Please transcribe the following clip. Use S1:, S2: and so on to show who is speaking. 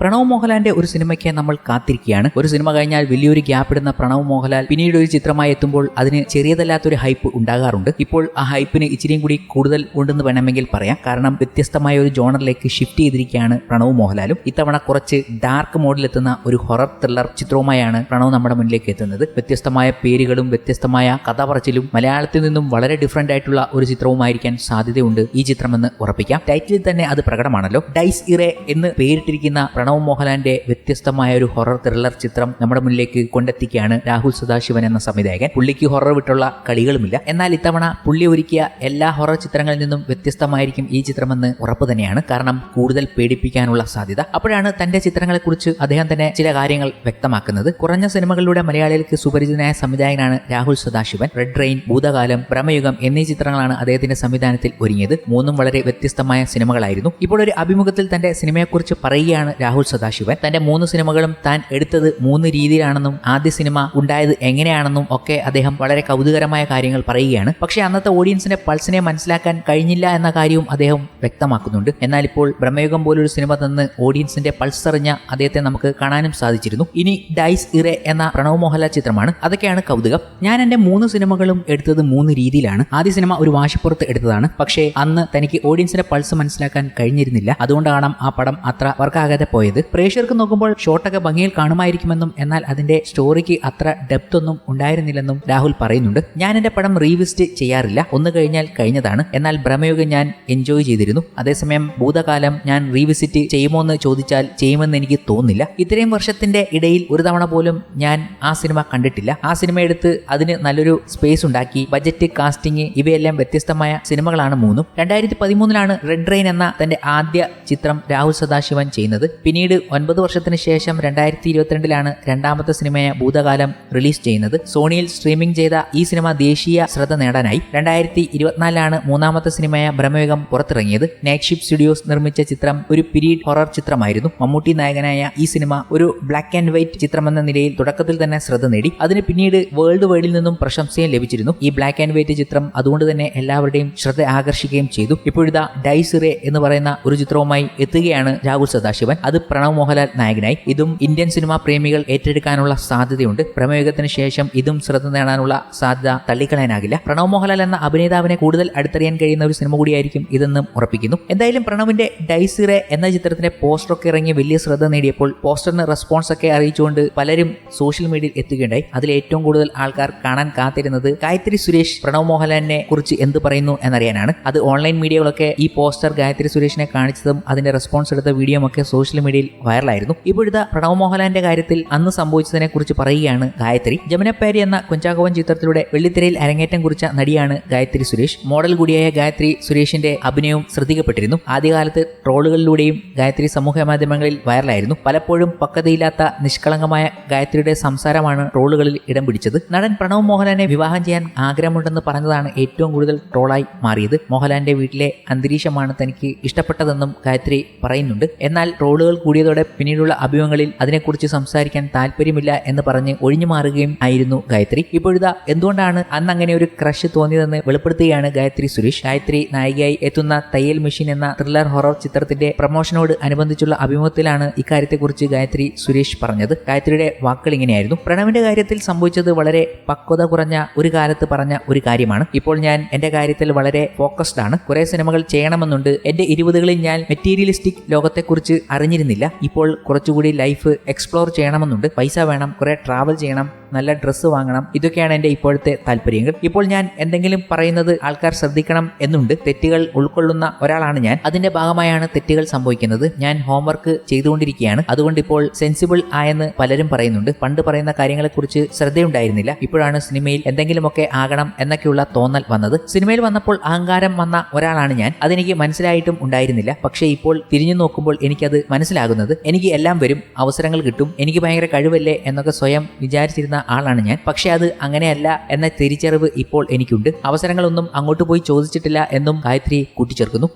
S1: പ്രണവ് മോഹൻലാലിന്റെ ഒരു സിനിമയ്ക്ക് നമ്മൾ കാത്തിരിക്കുകയാണ്. ഒരു സിനിമ കഴിഞ്ഞാൽ വലിയൊരു ഗ്യാപ്പ് ഇടുന്ന പ്രണവ് മോഹൻലാൽ പിന്നീട് ഒരു ചിത്രമായി എത്തുമ്പോൾ അതിന് ചെറിയതല്ലാത്തൊരു ഹൈപ്പ് ഉണ്ടാകാറുണ്ട്. ഇപ്പോൾ ആ ഹൈപ്പിന് ഇച്ചിരിയും കൂടി കൂടുതൽ ഉണ്ടെന്ന് വേണമെങ്കിൽ പറയാം. കാരണം വ്യത്യസ്തമായ ഒരു ജോണറിലേക്ക് ഷിഫ്റ്റ് ചെയ്തിരിക്കുകയാണ് പ്രണവ് മോഹൻലാലും. ഇത്തവണ കുറച്ച് ഡാർക്ക് മോഡിലെത്തുന്ന ഒരു ഹൊറർ ത്രില്ലർ ചിത്രവുമായാണ് പ്രണവ് നമ്മുടെ മുന്നിലേക്ക് എത്തുന്നത്. വ്യത്യസ്തമായ പേരുകളും വ്യത്യസ്തമായ കഥ പറച്ചിലും മലയാളത്തിൽ നിന്നും വളരെ ഡിഫറെന്റ് ആയിട്ടുള്ള ഒരു ചിത്രവുമായിരിക്കാൻ സാധ്യതയുണ്ട് ഈ ചിത്രമെന്ന് ഉറപ്പിക്കാം. ടൈറ്റിലിൽ തന്നെ അത് പ്രകടമാണല്ലോ. ഡൈസ് ഇറേ എന്ന് പേരിട്ടിരിക്കുന്ന പ്രണവ് മോഹൻലാലിന്റെ വ്യത്യസ്തമായ ഒരു ഹൊറർ ത്രില്ലർ ചിത്രം നമ്മുടെ മുന്നിലേക്ക് കൊണ്ടെത്തിക്കുകയാണ് രാഹുൽ സദാശിവൻ എന്ന സംവിധായകൻ. പുള്ളിക്ക് ഹൊറർ വിട്ടുള്ള കളികളുമില്ല. എന്നാൽ ഇത്തവണ പുള്ളി ഒരുക്കിയ എല്ലാ ഹൊറർ ചിത്രങ്ങളിൽ നിന്നും വ്യത്യസ്തമായിരിക്കും ഈ ചിത്രമെന്ന് ഉറപ്പ് തന്നെയാണ്. കാരണം കൂടുതൽ പേടിപ്പിക്കാനുള്ള സാധ്യത. അപ്പോഴാണ് തന്റെ ചിത്രങ്ങളെക്കുറിച്ച് അദ്ദേഹം തന്നെ ചില കാര്യങ്ങൾ വ്യക്തമാക്കുന്നത്. കുറഞ്ഞ സിനിമകളിലൂടെ മലയാളികൾക്ക് സുപരിചിതനായ സംവിധായകനാണ് രാഹുൽ സദാശിവൻ. റെഡ് റെയിൻ ഭൂതകാലം ഭ്രമയുഗം എന്നീ ചിത്രങ്ങളാണ് അദ്ദേഹത്തിന്റെ സംവിധാനത്തിൽ ഒരുങ്ങിയത്. മൂന്നും വളരെ വ്യത്യസ്തമായ സിനിമകളായിരുന്നു. ഇപ്പോൾ ഒരു അഭിമുഖത്തിൽ തന്റെ സിനിമയെക്കുറിച്ച് പറയുകയാണ് രാഹുൽ സദാശിവൻ. തന്റെ മൂന്ന് സിനിമകളും താൻ എടുത്തത് മൂന്ന് രീതിയിലാണെന്നും ആദ്യ സിനിമ ഉണ്ടായത് എങ്ങനെയാണെന്നും ഒക്കെ അദ്ദേഹം വളരെ കൗതുകരമായ കാര്യങ്ങൾ പറയുകയാണ്. പക്ഷേ അന്നത്തെ ഓഡിയൻസിന്റെ പൾസിനെ മനസ്സിലാക്കാൻ കഴിഞ്ഞില്ല എന്ന കാര്യവും അദ്ദേഹം വ്യക്തമാക്കുന്നുണ്ട്. എന്നാൽ ഇപ്പോൾ ബ്രഹ്മയുഗം പോലൊരു സിനിമ തന്ന് ഓഡിയൻസിന്റെ പൾസ് അറിഞ്ഞ അദ്ദേഹത്തെ നമുക്ക് കാണാനും സാധിച്ചിരുന്നു. ഇനി ഡൈസ് ഇറെ എന്ന പ്രണവ് മോഹൻലാൽ ചിത്രമാണ്. അതൊക്കെയാണ് കൗതുകം. ഞാൻ എന്റെ മൂന്ന് സിനിമകളും എടുത്തത് മൂന്ന് രീതിയിലാണ്. ആദ്യ സിനിമ ഒരു വാശിപ്പുറത്ത് എടുത്തതാണ്. പക്ഷേ അന്ന് തനിക്ക് ഓഡിയൻസിന്റെ പൾസ് മനസ്സിലാക്കാൻ കഴിഞ്ഞിരുന്നില്ല. അതുകൊണ്ടാണ് ആ പടം അത്ര വർക്കാകാതെ പോയത്. പ്രേക്ഷകർക്ക് നോക്കുമ്പോൾ ഷോട്ടൊക്കെ ഭംഗിയിൽ കാണുമായിരിക്കുമെന്നും എന്നാൽ അതിന്റെ സ്റ്റോറിക്ക് അത്ര ഡെപ്ത് ഒന്നും ഉണ്ടായിരുന്നില്ലെന്നും രാഹുൽ പറയുന്നുണ്ട്. ഞാൻ എന്റെ പടം റീവിസ്റ്റ് ചെയ്യാറില്ല. ഒന്ന് കഴിഞ്ഞാൽ കഴിഞ്ഞതാണ്. എന്നാൽ ഭ്രമയുഗം ഞാൻ എൻജോയ് ചെയ്തിരുന്നു. അതേസമയം ഭൂതകാലം ഞാൻ റീവിസിറ്റ് ചെയ്യുമോ എന്ന് ചോദിച്ചാൽ ചെയ്യുമെന്ന് എനിക്ക് തോന്നുന്നില്ല. ഇത്രയും വർഷത്തിന്റെ ഇടയിൽ ഒരു തവണ പോലും ഞാൻ ആ സിനിമ കണ്ടിട്ടില്ല. ആ സിനിമ എടുത്ത് അതിന് നല്ലൊരു സ്പേസ് ഉണ്ടാക്കി. ബജറ്റ് കാസ്റ്റിംഗ് ഇവയെല്ലാം വ്യത്യസ്തമായ സിനിമകളാണ് മൂന്നും. രണ്ടായിരത്തി പതിമൂന്നിലാണ് റെഡ് റെയിൻ എന്ന തന്റെ ആദ്യ ചിത്രം രാഹുൽ സദാശിവൻ ചെയ്യുന്നത്. പിന്നീട് ഒൻപത് വർഷത്തിന് ശേഷം രണ്ടായിരത്തി ഇരുപത്തിരണ്ടിലാണ് രണ്ടാമത്തെ സിനിമയായ ഭൂതകാലം റിലീസ് ചെയ്യുന്നത്. സോണിയിൽ സ്ട്രീമിംഗ് ചെയ്ത ഈ സിനിമ ദേശീയ ശ്രദ്ധ നേടാനായി. രണ്ടായിരത്തി ഇരുപത്തിനാലിലാണ് മൂന്നാമത്തെ സിനിമയായ ബ്രഹ്മയുഗം പുറത്തിറങ്ങിയത്. നൈറ്റ് സ്റ്റുഡിയോസ് നിർമ്മിച്ച ചിത്രം ഒരു പിരീഡ് ഹൊറർ ചിത്രമായിരുന്നു. മമ്മൂട്ടി നായകനായ ഈ സിനിമ ഒരു ബ്ലാക്ക് ആൻഡ് വൈറ്റ് ചിത്രമെന്ന നിലയിൽ തുടക്കത്തിൽ തന്നെ ശ്രദ്ധ നേടി. അതിന് പിന്നീട് വേൾഡ് വൈഡിൽ നിന്നും പ്രശംസയും ലഭിച്ചിരുന്നു. ഈ ബ്ലാക്ക് ആൻഡ് വൈറ്റ് ചിത്രം അതുകൊണ്ട് തന്നെ എല്ലാവരുടെയും ശ്രദ്ധ ആകർഷിക്കുകയും ചെയ്തു. ഇപ്പോഴിതാ ഡൈസിറെ എന്ന് പറയുന്ന ഒരു ചിത്രവുമായി എത്തുകയാണ് രാഹുൽ സദാശിവൻ. അത് പ്രണവ് മോഹൻലാൽ നായകനായി. ഇതും ഇന്ത്യൻ സിനിമാ പ്രേമികൾ ഏറ്റെടുക്കാനുള്ള സാധ്യതയുണ്ട്. പ്രമേയത്തിന് ശേഷം ഇതും ശ്രദ്ധ നേടാനുള്ള സാധ്യത തള്ളിക്കളയാനാകില്ല. പ്രണവ് മോഹൻലാൽ എന്ന അഭിനേതാവിനെ കൂടുതൽ അടുത്തറിയാൻ കഴിയുന്ന ഒരു സിനിമ കൂടിയായിരിക്കും ഇതെന്നും ഉറപ്പിക്കുന്നു. എന്തായാലും പ്രണവിന്റെ ഡൈസിറെ എന്ന ചിത്രത്തിന്റെ പോസ്റ്ററൊക്കെ ഇറങ്ങി വലിയ ശ്രദ്ധ നേടിയപ്പോൾ പോസ്റ്ററിന് റെസ്പോൺസ് ഒക്കെ അറിയിച്ചുകൊണ്ട് പലരും സോഷ്യൽ മീഡിയയിൽ എത്തുകയുണ്ടായി. അതിൽ ഏറ്റവും കൂടുതൽ ആൾക്കാർ കാണാൻ കാത്തിരുന്നത് ഗായത്രി സുരേഷ് പ്രണവ് മോഹൻലാലിനെ കുറിച്ച് എന്ത് പറയുന്നു എന്നറിയാനാണ്. അത് ഓൺലൈൻ മീഡിയകളൊക്കെ ഈ പോസ്റ്റർ ഗായത്രി സുരേഷിനെ കാണിച്ചതും അതിന്റെ റെസ്പോൺസ് എടുത്ത വീഡിയോ ഒക്കെ സോഷ്യൽ മീഡിയയിൽ വൈറലായിരുന്നു. ഇപ്പോഴത്തെ പ്രണവ് മോഹൻലാലിന്റെ കാര്യത്തിൽ അന്ന് സംഭവിച്ചതിനെ കുറിച്ച് പറയുകയാണ് ഗായത്രി. ജമനപ്പാരി എന്ന കുഞ്ചാകോവൻ ചിത്രത്തിലൂടെ വെള്ളിത്തിരയിൽ അരങ്ങേറ്റം കുറിച്ച നടിയാണ് ഗായത്രി സുരേഷ്. മോഡൽ കൂടിയായ ഗായത്രി സുരേഷിന്റെ അഭിനയവും ശ്രദ്ധിക്കപ്പെട്ടിരുന്നു. ആദ്യകാലത്ത് ട്രോളുകളിലൂടെയും ഗായത്രി സമൂഹ മാധ്യമങ്ങളിൽ വൈറലായിരുന്നു. പലപ്പോഴും പക്വതയില്ലാത്ത നിഷ്കളങ്കമായ ഗായത്രിയുടെ സംസാരമാണ് ട്രോളുകളിൽ ഇടം പിടിച്ചത്. നടൻ പ്രണവ് മോഹൻലാലിനെ വിവാഹം ചെയ്യാൻ ആഗ്രഹമുണ്ടെന്ന് പറഞ്ഞതാണ് ഏറ്റവും കൂടുതൽ ട്രോളായി മാറിയത്. മോഹൻലാലിന്റെ വീട്ടിലെ അന്തരീക്ഷമാണ് തനിക്ക് ഇഷ്ടപ്പെട്ടതെന്നും ഗായത്രി പറയുന്നുണ്ട്. എന്നാൽ ട്രോളുകൾ കൂടിയതോടെ പിന്നീടുള്ള അഭിമുഖങ്ങളിൽ അതിനെക്കുറിച്ച് സംസാരിക്കാൻ താല്പര്യമില്ല എന്ന് പറഞ്ഞ് ഒഴിഞ്ഞു മാറുകയും ആയിരുന്നു ഗായത്രി. ഇപ്പോഴിതാ എന്തുകൊണ്ടാണ് അന്ന് അങ്ങനെ ഒരു ക്രഷ് തോന്നിയതെന്ന് വെളിപ്പെടുത്തുകയാണ് ഗായത്രി സുരേഷ്. ഗായത്രി നായികയായി എത്തുന്ന തയ്യൽ മെഷീൻ എന്ന ത്രില്ലർ ഹൊറർ ചിത്രത്തിന്റെ പ്രമോഷനോട് അനുബന്ധിച്ചുള്ള അഭിമുഖത്തിലാണ് ഇക്കാര്യത്തെക്കുറിച്ച് ഗായത്രി സുരേഷ് പറഞ്ഞത്. ഗായത്രിയുടെ വാക്കുകൾ ഇങ്ങനെയായിരുന്നു. പ്രണവിന്റെ കാര്യത്തിൽ സംഭവിച്ചത് വളരെ പക്വത കുറഞ്ഞ ഒരു കാലത്ത് പറഞ്ഞ ഒരു കാര്യമാണ്. ഇപ്പോൾ ഞാൻ എന്റെ കാര്യത്തിൽ വളരെ ഫോക്കസ്ഡ് ആണ്. കുറെ സിനിമകൾ ചെയ്യണമെന്നുണ്ട്. എന്റെ ഇരുപതുകളിൽ ഞാൻ മെറ്റീരിയലിസ്റ്റിക് ലോകത്തെക്കുറിച്ച് അറിഞ്ഞിരുന്നില്ല ഇപ്പോൾ കുറച്ചുകൂടി ലൈഫ് എക്സ്പ്ലോർ ചെയ്യണമെന്നുണ്ട്. പൈസ വേണം കുറെ ട്രാവൽ ചെയ്യണം നല്ല ഡ്രസ്സ് വാങ്ങണം. ഇതൊക്കെയാണ് എന്റെ ഇപ്പോഴത്തെ താല്പര്യങ്ങൾ. ഇപ്പോൾ ഞാൻ എന്തെങ്കിലും പറയുന്നത് ആൾക്കാർ ശ്രദ്ധിക്കണം എന്നുണ്ട്. തെറ്റുകൾ ഉൾക്കൊള്ളുന്ന ഒരാളാണ് ഞാൻ. അതിന്റെ ഭാഗമായാണ് തെറ്റുകൾ സംഭവിക്കുന്നത്. ഞാൻ ഹോംവർക്ക് ചെയ്തുകൊണ്ടിരിക്കുകയാണ്. അതുകൊണ്ട് ഇപ്പോൾ സെൻസിബിൾ ആയെന്ന് പലരും പറയുന്നുണ്ട്. പണ്ട് പറയുന്ന കാര്യങ്ങളെക്കുറിച്ച് ശ്രദ്ധയുണ്ടായിരുന്നില്ല. ഇപ്പോഴാണ് സിനിമയിൽ എന്തെങ്കിലുമൊക്കെ ആകണം എന്നൊക്കെയുള്ള തോന്നൽ വന്നത്. സിനിമയിൽ വന്നപ്പോൾ അഹങ്കാരം വന്ന ഒരാളാണ് ഞാൻ. അതെനിക്ക് മനസ്സിലായിട്ടും ഉണ്ടായിരുന്നില്ല. പക്ഷേ ഇപ്പോൾ തിരിഞ്ഞു നോക്കുമ്പോൾ എനിക്കത് മനസ്സിലാകുന്നത്. എനിക്ക് എല്ലാം വരും അവസരങ്ങൾ കിട്ടും എനിക്ക് ഭയങ്കര കഴിവല്ലേ എന്നൊക്കെ സ്വയം വിചാരിച്ചിരുന്ന ആളാണ് ഞാൻ. പക്ഷെ അത് അങ്ങനെയല്ല എന്ന തിരിച്ചറിവ് ഇപ്പോൾ എനിക്കുണ്ട്. അവസരങ്ങളൊന്നും അങ്ങോട്ട് പോയി ചോദിച്ചിട്ടില്ല എന്നും ഗായത്രി കൂട്ടിച്ചേർക്കുന്നു.